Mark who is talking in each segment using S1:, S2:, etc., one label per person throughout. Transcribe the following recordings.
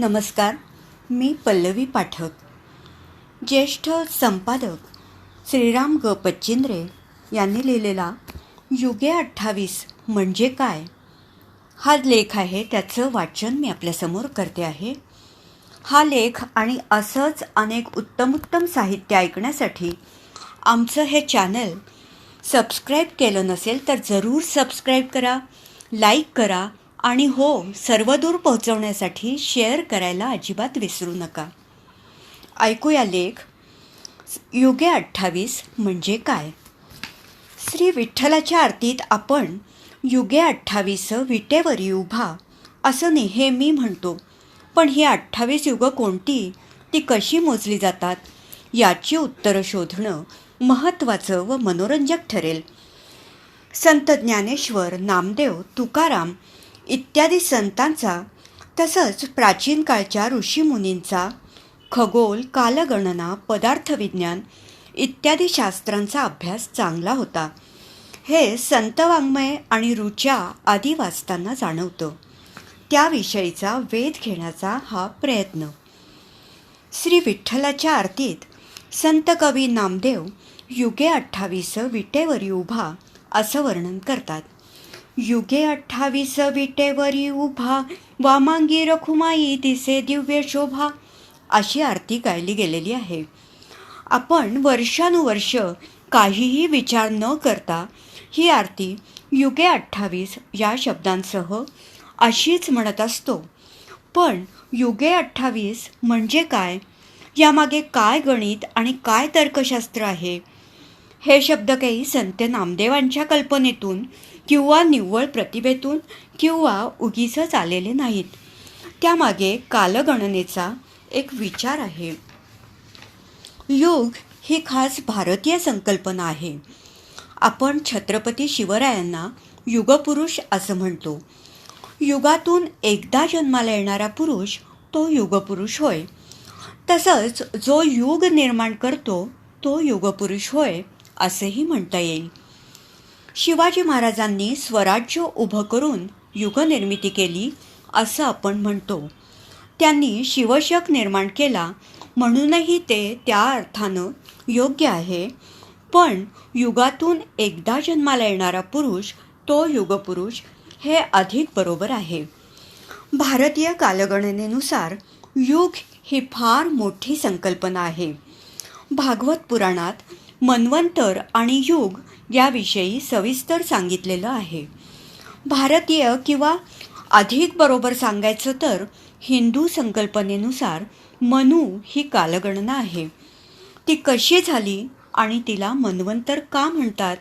S1: नमस्कार मी पल्लवी पाठक. ज्येष्ठ संपादक श्रीराम ग. पच्चिंद्रे यांनी लिहिलेला युगे अठ्ठावीस म्हणजे काय? हा लेख आहे त्याचं वाचन मी आपल्यासमोर करते आहे. हा लेख आणि असंच अनेक उत्तम उत्तम साहित्य ऐकण्यासाठी आमचं हे चॅनल सबस्क्राईब केलं नसेल तर जरूर सबस्क्राईब करा लाईक करा आणि हो सर्वदूर पोहोचवण्यासाठी शेअर करायला अजिबात विसरू नका. ऐकूया लेख युगे अठ्ठावीस म्हणजे काय? श्री विठ्ठलाच्या आरतीत आपण युगे अठ्ठावीस विटेवरी उभा असं नेहमी म्हणतो. पण ही अठ्ठावीस युगं कोणती? ती कशी मोजली जातात? याची उत्तरं शोधणं महत्त्वाचं व मनोरंजक ठरेल. संत ज्ञानेश्वर नामदेव तुकाराम इत्यादी संतांचा तसंच प्राचीन काळच्या ऋषीमुनींचा खगोल कालगणना पदार्थविज्ञान इत्यादी शास्त्रांचा अभ्यास चांगला होता. हे संतवाङ्मय आणि रुच्या आदी वाचताना जाणवतं. त्याविषयीचा वेध घेण्याचा हा प्रयत्न. श्री विठ्ठलाच्या आरतीत संत कवी नामदेव युगे अठ्ठावीस विटेवरी उभा असं वर्णन करतात. युगे अठ्ठावीस विटेवरी उभा वामांगी रखुमाई दिसे दिव्य शोभा अशी आरती गायली गेलेली आहे. आपण वर्षानुवर्ष काहीही विचार न करता ही आरती युगे अठ्ठावीस या शब्दांसह अशीच म्हणत असतो. पण युगे अठ्ठावीस म्हणजे काय? यामागे काय गणित आणि काय तर्कशास्त्र आहे? हे शब्द काही संत नामदेवांच्या कल्पनेतून किंवा निव्वळ प्रतिभेतून किंवा उगीचच आलेले नाहीत. त्यामागे कालगणनेचा एक विचार आहे. योग ही खास भारतीय संकल्पना आहे. आपण छत्रपती शिवरायांना युगपुरुष असं म्हणतो. युगातून एकदा जन्माला येणारा पुरुष तो युगपुरुष होय. तसंच जो युग निर्माण करतो तो युगपुरुष होय असेही म्हणता येईल. शिवाजी महाराजांनी स्वराज्य उभं करून युगनिर्मिती केली असं आपण म्हणतो. त्यांनी शिवशक निर्माण केला म्हणूनही ते त्या अर्थानं योग्य आहे. पण युगातून एकदा जन्माला येणारा पुरुष तो युगपुरुष हे अधिक बरोबर आहे. भारतीय कालगणनेनुसार युग ही फार मोठी संकल्पना आहे. भागवत पुराणात मन्वंतर आणि युग याविषयी सविस्तर सांगितलेलं आहे. भारतीय किंवा अधिक बरोबर सांगायचं तर हिंदू संकल्पनेनुसार मनू ही कालगणना आहे. ती कशी झाली आणि तिला मनवंतर का म्हणतात?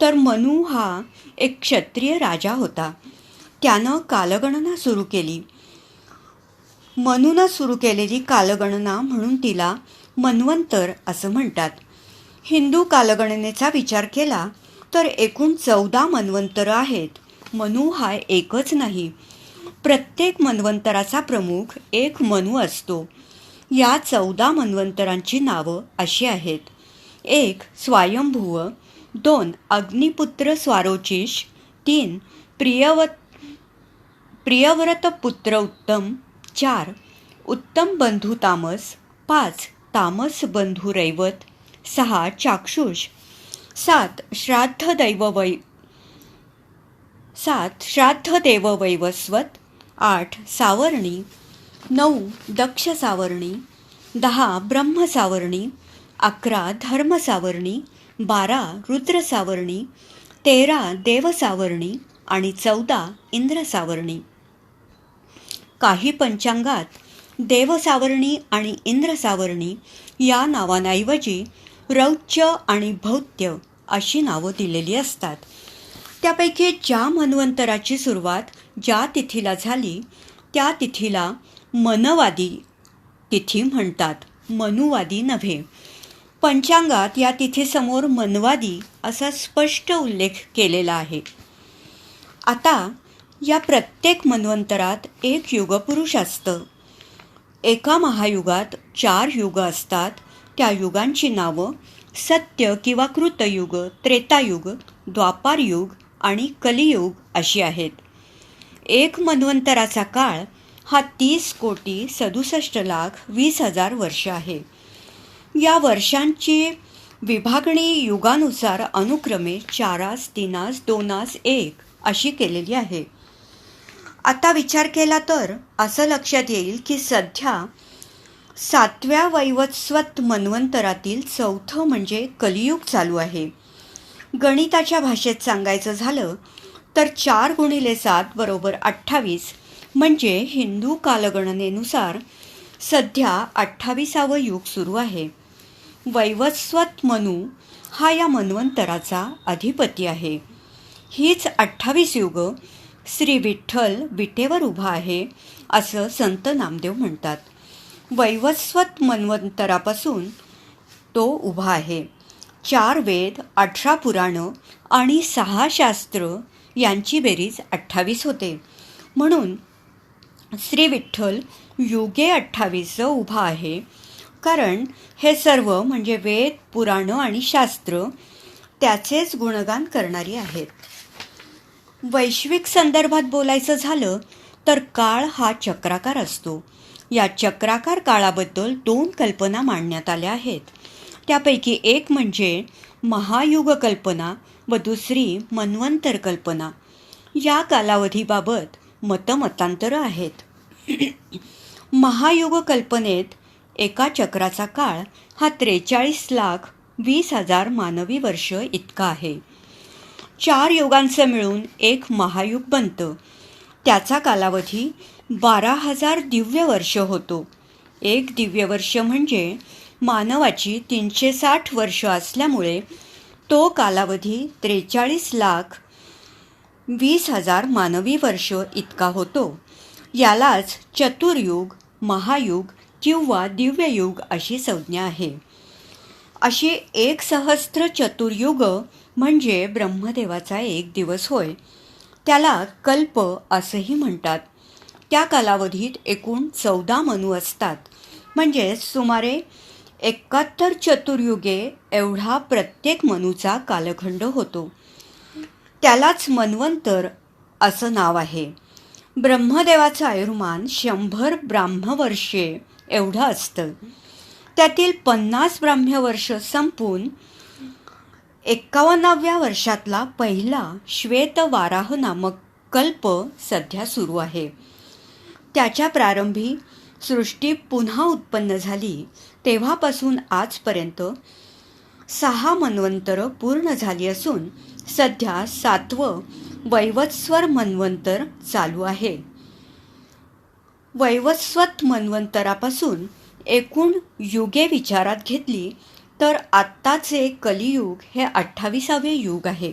S1: तर मनू हा एक क्षत्रिय राजा होता. त्यानं कालगणना सुरू केली. मनूनं सुरू केलेली कालगणना म्हणून तिला मन्वंतर असं म्हणतात. हिंदू कालगणनेचा विचार केला तर एकूण चौदा मन्वंतर आहेत. मनू हा एकच नाही. प्रत्येक मन्वंतराचा प्रमुख एक मनू असतो. या चौदा मन्वंतरांची नावं अशी आहेत. एक स्वयंभुव. दोन अग्निपुत्र स्वारोचिष तीन प्रियवत प्रियव्रत पुत्र उत्तम. चार उत्तम बंधू तामस. पाच तामस बंधू रैवत. सहा चाक्षुष. सात श्राद्ध दैव वै सात श्राद्ध देव वैवस्वत आठ सावर्णी. नऊ दक्ष सावर्णी दहा ब्रह्म सावर्णी अकरा धर्म सावर्णी बारा रुद्र सावर्णी तेरा देव सावर्णी आणि चौदा इंद्र सावर्णी काही पंचांगात देवसावर्णी आणि इंद्रसावर्णी या नावांऐवजी रौच्य आणि भौत्य अशी नावं दिलेली असतात. त्यापैकी ज्या मन्वंतराची सुरुवात ज्या तिथीला झाली त्या तिथीला मनवादी तिथी म्हणतात मनुवादी नव्हे. पंचांगात या तिथीसमोर मनवादी असा स्पष्ट उल्लेख केलेला आहे. आता या प्रत्येक मन्वंतरात एक युगपुरुष असतं. एका महायुगात चार युग असतात त्या युगांची नावं सत्य किंवा कृतयुग त्रेतायुग द्वापारयुग आणि कलियुग अशी आहेत. एक मन्वंतराचा काळ हा तीस कोटी सदुसष्ट लाख वीस हजार वर्ष आहे. या वर्षांची विभागणी युगानुसार अनुक्रमे चारास तीनास दोनास एक अशी केलेली आहे. आता विचार केला तर असं लक्षात येईल की सध्या सातव्या वैवस्वत मन्वंतरातील चौथं म्हणजे कलियुग चालू आहे. गणिताच्या भाषेत सांगायचं झालं तर चार गुणिले सात बरोबर अठ्ठावीस म्हणजे हिंदू कालगणनेनुसार सध्या अठ्ठावीसावं युग सुरू आहे. वैवस्वत मनू हा या मन्वंतराचा अधिपती आहे. हीच अठ्ठावीस युग श्री विठ्ठल विटेवर उभा आहे असं संत नामदेव म्हणतात. वैवस्वत मन्वंतरापासून तो उभा आहे. चार वेद अठरा पुराणं आणि सहा शास्त्र यांची बेरीज अठ्ठावीस होते. म्हणून श्री विठ्ठल युगे अठ्ठावीसचं उभा आहे. कारण हे सर्व म्हणजे वेद पुराणं आणि शास्त्र त्याचेच गुणगान करणारी आहेत. वैश्विक संदर्भात बोलायचं झालं तर काळ हा चक्राकार असतो. या चक्राकार काळाबद्दल दोन कल्पना मांडण्यात आल्या आहेत. त्यापैकी एक म्हणजे महायुग कल्पना व दुसरी मन्वंतर कल्पना. या कालावधीबाबत मतमतांतरं आहेत. महायुग कल्पनेत एका चक्राचा काळ हा त्रेचाळीस लाख वीस हजार मानवी वर्ष इतका आहे. चार युगांचं मिळून एक महायुग बनतं. त्याचा कालावधी बारा हजार दिव्य वर्ष होतो. एक दिव्य वर्ष म्हणजे मानवाची तीनशे साठ वर्ष असल्यामुळे तो कालावधी त्रेचाळीस लाख वीस हजार मानवी वर्ष इतका होतो. यालाच चतुर्युग महायुग किंवा दिव्ययुग अशी संज्ञा आहे. अशी एक सहस्त्र चतुर्युग म्हणजे ब्रह्मदेवाचा एक दिवस होय. त्याला कल्प असंही म्हणतात. त्या कालावधीत एकूण चौदा मनू असतात. म्हणजेच सुमारे एकाहत्तर चतुर्युगे एवढा प्रत्येक मनूचा कालखंड होतो. त्यालाच मन्वंतर असं नाव आहे. ब्रह्मदेवाचं आयुर्मान शंभर ब्राह्मवर्षे एवढं असतं. त्यातील पन्नास ब्राह्मवर्ष संपून एक्कावन्नाव्या वर्षातला पहिला श्वेतवाराह नामक कल्प सध्या सुरू आहे. त्याच्या प्रारंभी सृष्टी पुन्हा उत्पन्न झाली. तेव्हापासून आजपर्यंत सहा मन्वंतरं पूर्ण झाली असून सध्या सातवं वैवत्स्वर मन्वंतर चालू आहे. वैवस्वत मन्वंतरापासून एकूण युगे विचारात घेतली तर आत्ताचे कलियुग हे अठ्ठावीसावे युग आहे.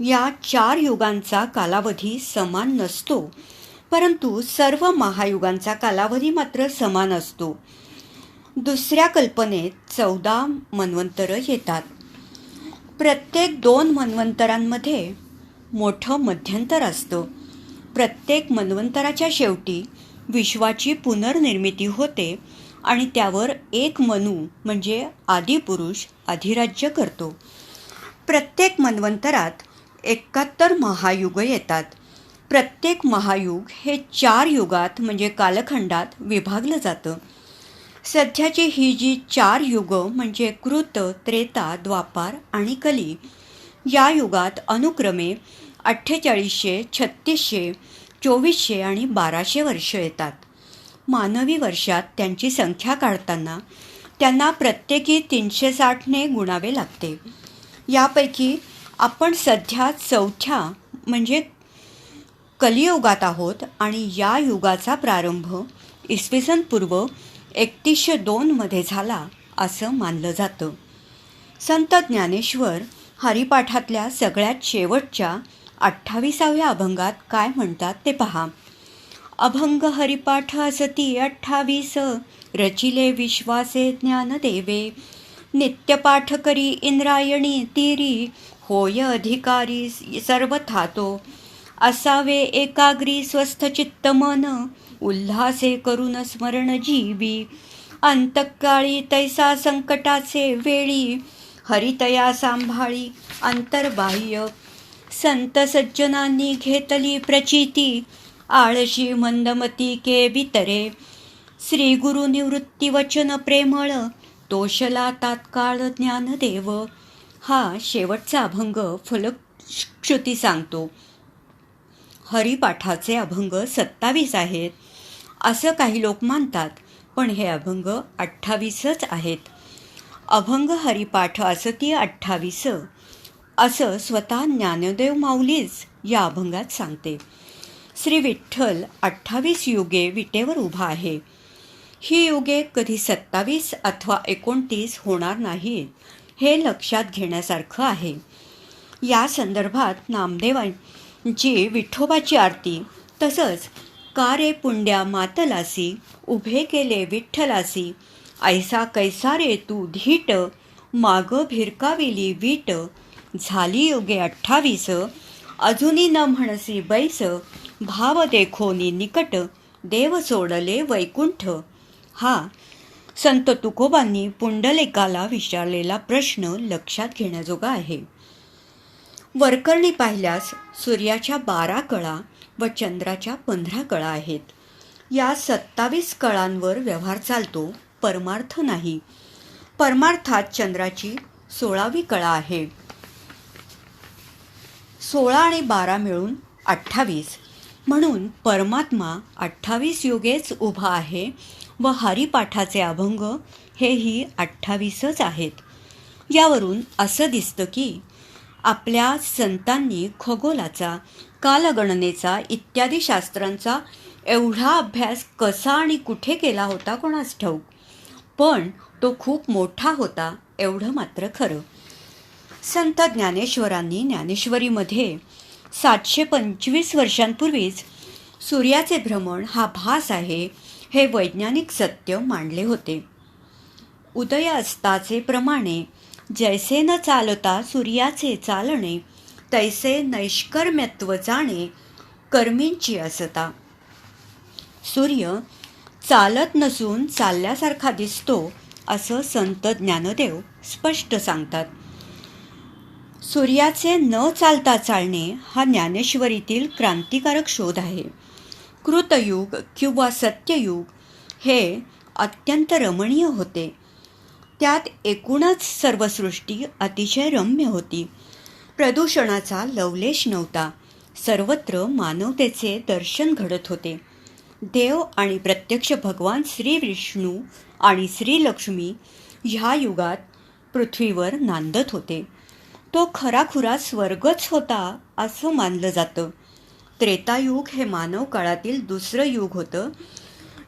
S1: या चार युगांचा कालावधी समान नसतो. परंतु सर्व महायुगांचा कालावधी मात्र समान असतो. दुसऱ्या कल्पनेत चौदा मन्वंतरं येतात. प्रत्येक दोन मन्वंतरांमध्ये मोठं मध्यंतर असतं. प्रत्येक मन्वंतराच्या शेवटी विश्वाची पुनर्निर्मिती होते आणि त्यावर एक मनू म्हणजे आदिपुरुष अधिराज्य करतो. प्रत्येक मन्वंतरात एकाहत्तर महायुग येतात. प्रत्येक महायुग हे चार युगात म्हणजे कालखंडात विभागलं जातं. सध्याची ही जी चार युग म्हणजे कृत त्रेता द्वापार आणि कली या युगात अनुक्रमे अठ्ठेचाळीसशे छत्तीसशे चोवीसशे आणि बाराशे वर्ष येतात. मानवी वर्षात त्यांची संख्या काढताना त्यांना प्रत्येकी तीनशे साठने गुणावे लागते. यापैकी आपण सध्या चौथ्या म्हणजे कलियुगात आहोत आणि या युगाचा प्रारंभ इसवी सन पूर्व एकतीसशे दोनमध्ये झाला असं मानलं जातं. संत ज्ञानेश्वर हरिपाठातल्या सगळ्यात शेवटच्या अठ्ठावीसाव्या अभंगात काय म्हणतात ते पहा. अभंग हरिपाठ असती अठ्ठावीस रचिले विश्वासे ज्ञानदेवे. नित्यपाठ करी इंद्रायणी तिरी. होय अधिकारी सर्व तो. असावे एकाग्री स्वस्थ चित्त मन. उल्हासे करून स्मरण जीवी. अंतकाळी तैसा संकटाचे वेळी. हरितया सांभाळी अंतर्बाह्य. संत सज्जनांनी घेतली प्रचिती. आळशी मंदमती के वितरे श्री गुरु निवृत्ती वचन प्रेमळ. तोषला तात्काळ ज्ञानदेव. हा शेवटचा अभंग फलश्रुती सांगतो. हरिपाठाचे अभंग सत्तावीस आहेत. असं काही लोक मानतात पण हे अभंग अठ्ठावीसच आहेत. अभंग हरिपाठ असं ती अठ्ठावीस? असं स्वतः ज्ञानदेव माऊलीच या अभंगात सांगते. श्री विठ्ठल अठ्ठावीस युगे विटेवर उभा आहे. ही युगे कधी सत्तावीस अथवा एकोणतीस होणार नाहीत हे लक्षात घेण्यासारखं आहे. या संदर्भात जी विठोबाची आरती तसंच का रे पुंड्या मातलासी उभे केले विठ्ठलासी. ऐसा कैसा रे तू धीट माग भिरकाविली वीट. झाली योगे अठ्ठावीस अजूनी न म्हणसी बैस. भाव देखोनी निकट देव सोडले वैकुंठ. हा संत तुकोबांनी पुंडलेकाला विचारलेला प्रश्न लक्षात घेण्याजोगा आहे. वरकरणी पाहिल्यास सूर्याच्या बारा कळा व चंद्राच्या पंधरा कळा आहेत. या सत्तावीस कळांवर व्यवहार चालतो परमार्थ नाही. परमार्थात चंद्राची सोळावी कळा आहे. सोळा आणि बारा मिळून अठ्ठावीस. म्हणून परमात्मा अठ्ठावीस योगेच उभा आहे व हरिपाठाचे अभंग हेही अठ्ठावीसच आहेत. यावरून असं दिसतं की आपल्या संतांनी खगोलाचा कालगणनेचा इत्यादी शास्त्रांचा एवढा अभ्यास कसा आणि कुठे केला होता कोणास ठाऊक? पण तो खूप मोठा होता एवढं मात्र खरं. संत ज्ञानेश्वरांनी ज्ञानेश्वरीमध्ये सातशे पंचवीस वर्षांपूर्वीच सूर्याचे भ्रमण हा भास आहे हे वैज्ञानिक सत्य मांडले होते. उदय अस्ताचे प्रमाणे जैसे न चालता सूर्याचे चालणे तैसे नैष्कर्म्यत्व जाणे कर्मींची असता. सूर्य चालत नसून चालल्यासारखा दिसतो असं संत ज्ञानदेव स्पष्ट सांगतात. सूर्याचे न चालता चालणे हा ज्ञानेश्वरीतील क्रांतिकारक शोध आहे. कृतयुग किंवा सत्ययुग हे अत्यंत रमणीय होते. त्यात एकूणच सर्व सृष्टी अतिशय रम्य होती. प्रदूषणाचा लवलेश नव्हता. सर्वत्र मानवतेचे दर्शन घडत होते. देव आणि प्रत्यक्ष भगवान श्री विष्णू आणि श्रीलक्ष्मी ह्या युगात पृथ्वीवर नांदत होते. तो खराखुरा स्वर्गच होता असं मानलं जातं. त्रेतायुग हे मानव काळातील दुसरं युग होतं.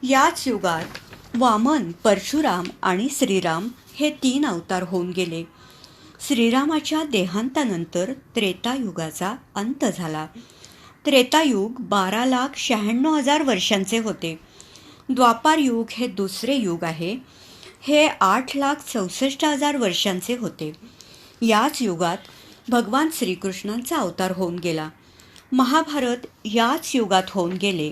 S1: याच युगात वामन परशुराम आणि श्रीराम हे तीन अवतार होऊन गेले. श्रीरामाच्या देहांतानंतर त्रेतायुगाचा अंत झाला. त्रेतायुग बारा लाख शहाण्णव हजार वर्षांचे होते. द्वापार युग हे दुसरे युग आहे. हे आठ लाख चौसष्ट हजार वर्षांचे होते. याच युगात भगवान श्रीकृष्णांचा अवतार होऊन गेला. महाभारत याच युगात होऊन गेले.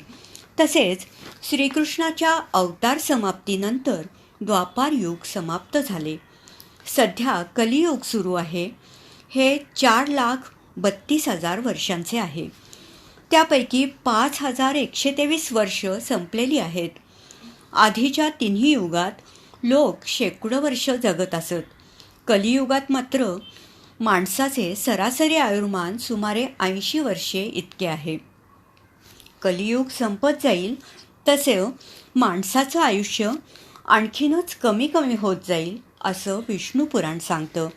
S1: तसेच श्रीकृष्णाच्या अवतार समाप्तीनंतर द्वापार युग समाप्त झाले. सध्या कलियुग सुरू आहे. हे चार लाख बत्तीस हजार वर्षांचे आहे. त्यापैकी पाच हजार एकशे तेवीस वर्ष संपलेली आहेत. आधीच्या तिन्ही युगात लोक शेकडो वर्ष जगत असत. कलियुगात मात्र माणसाचे सरासरी आयुर्मान सुमारे ऐंशी वर्षे इतके आहे. कलियुग संपत जाईल तसे माणसाचं आयुष्य आणखीनच कमी कमी होत जाईल असं विष्णू पुराण सांगतं.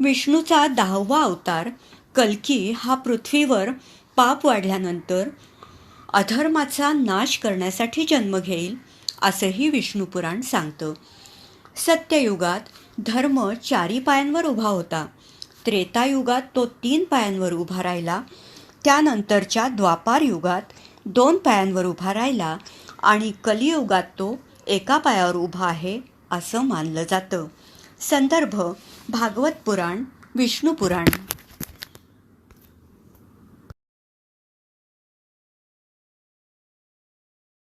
S1: विष्णूचा दहावा अवतार कल्की हा पृथ्वीवर पाप वाढल्यानंतर अधर्माचा नाश करण्यासाठी जन्म घेईल असंही विष्णुपुराण सांगतं. सत्ययुगात धर्म चारी पायांवर उभा होता. त्रेतायुगात तो तीन पायांवर उभा राहिला. त्यानंतरच्या द्वापार युगात दोन पायांवर उभा राहिला आणि कलियुगात तो एका पायावर उभा आहे असं मानलं जातं. संदर्भ भागवत पुराण विष्णू पुराण.